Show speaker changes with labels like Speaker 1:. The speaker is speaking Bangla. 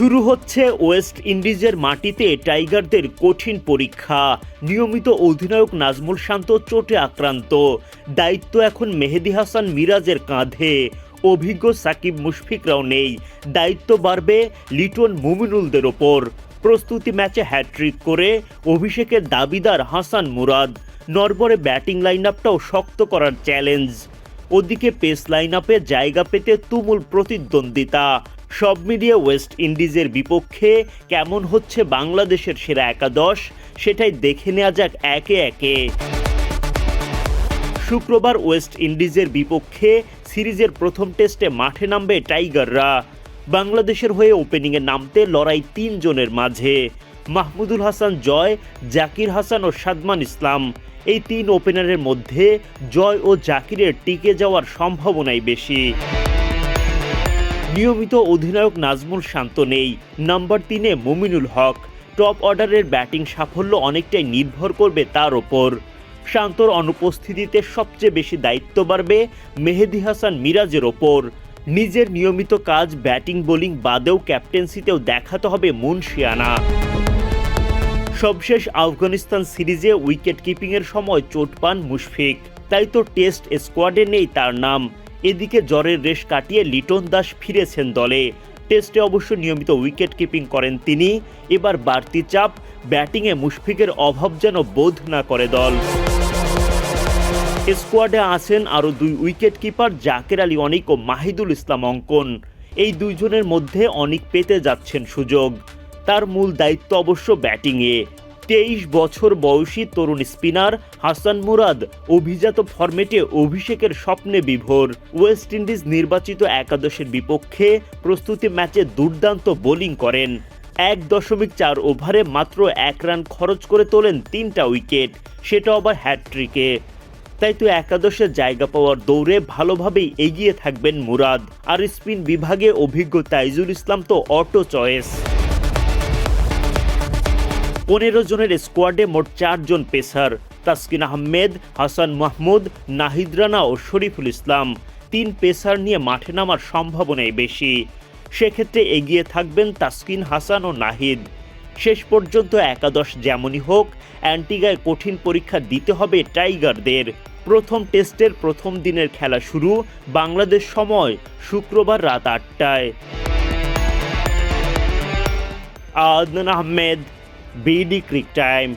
Speaker 1: শুরু হচ্ছে ওয়েস্ট ইন্ডিজের মাটিতে টাইগারদের কঠিন পরীক্ষা। নিয়মিত অধিনায়ক নাজমুল শান্ত চোটে আক্রান্ত। দায়িত্ব এখন মেহেদি হাসান মিরাজের কাঁধে। অভিজ্ঞ সাকিব মুশফিকরাও নেই। দায়িত্ব বাড়বে লিটন মুমিনুলদের ওপর। প্রস্তুতি ম্যাচে হ্যাট্রিক করে অভিষেকের দাবিদার হাসান মুরাদ। নরবরে ব্যাটিং লাইন আপটাও শক্ত করার চ্যালেঞ্জ। ওদিকে পেস লাইন আপে জায়গা পেতে তুমুল প্রতিদ্বন্দ্বিতা। সব মিলিয়ে ওয়েস্ট ইন্ডিজের বিপক্ষে কেমন হচ্ছে বাংলাদেশের সেরা একাদশ? সেটাই দেখে নেওয়া যাক একে একে। শুক্রবার ওয়েস্ট ইন্ডিজের বিপক্ষে সিরিজের প্রথম টেস্টে মাঠে নামবে টাইগাররা। বাংলাদেশের হয়ে ওপেনিংয়ে নামতে লড়াই তিনজনের মাঝে। মাহমুদুল হাসান জয়, জাকির হাসান ও সাদমান ইসলাম। এই তিন ওপেনারের মধ্যে জয় ও জাকিরের টিকে যাওয়ার সম্ভাবনাই বেশি। নিয়মিত অধিনায়ক নাজমুল শান্ত নেই। নাম্বার তিনে মুমিনুল হক। টপ অর্ডারের ব্যাটিং সাফল্য অনেকটাই নির্ভর করবে তার ওপর। শান্তর অনুপস্থিতিতে সবচেয়ে বেশি দায়িত্ব বাড়বে মেহেদি হাসান মিরাজের ওপর। নিজের নিয়মিত কাজ, ব্যাটিং, বোলিং বাদেও ক্যাপ্টেন্সিতেও দেখাতে হবে মুনশিয়ানা। সবশেষ আফগানিস্তান সিরিজে উইকেট কিপিংয়ের সময় চোট পান মুশফিক। তাই তো টেস্ট স্কোয়াডে নেই তার নাম। এদিকে জ্বরের রেশ কাটিয়ে লিটন দাস ফিরেছেন দলে। টেস্টে অবশ্য নিয়মিত উইকেট কিপিং করেন তিনি। এবার বাড়তি চাপ, ব্যাটিংয়ে মুশফিকের অভাব যেন বোধ না করে দল। স্কোয়াডে আছেন আরও দুই উইকেট কিপার জাকের আলী অনিক ও মাহিদুল ইসলাম অঙ্কন। এই দুইজনের মধ্যে অনিক পেতে যাচ্ছেন সুযোগ। তার মূল দায়িত্ব অবশ্য ব্যাটিংয়ে। তেইশ বছর বয়সী তরুণ স্পিনার হাসান মুরাদ অভিজাত ফরম্যাটে অভিষেকের স্বপ্নে বিভোর। ওয়েস্ট ইন্ডিজ নির্বাচিত একাদশের বিপক্ষে প্রস্তুতি ম্যাচে দুর্দান্ত বোলিং করেন। এক দশমিক চার ওভারে মাত্র এক রান খরচ করে তোলেন তিনটা উইকেট, সেটা আবার হ্যাট্রিকে তাই তো একাদশে জায়গা পাওয়ার দৌড়ে ভালোভাবেই এগিয়ে থাকবেন মুরাদ। আর স্পিন বিভাগে অভিজ্ঞ তাইজুল ইসলাম তো অটো চয়েস। পনেরো জনের স্কোয়াডে মোট চারজন পেসার, তাসকিন আহমেদ, হাসান মাহমুদ, নাহিদ রানা ও শরীফুল ইসলাম। তিন পেসার নিয়ে মাঠে নামার সম্ভাবনাই বেশি। সেক্ষেত্রে এগিয়ে থাকবেন তাসকিন, হাসান ও নাহিদ। শেষ পর্যন্ত একাদশ যেমনই হোক, অ্যান্টিগায় কঠিন পরীক্ষা দিতে হবে টাইগারদের। প্রথম টেস্টের প্রথম দিনের খেলা শুরু বাংলাদেশ সময় শুক্রবার রাত আটটায়। Adnan Ahmed BD Creek Time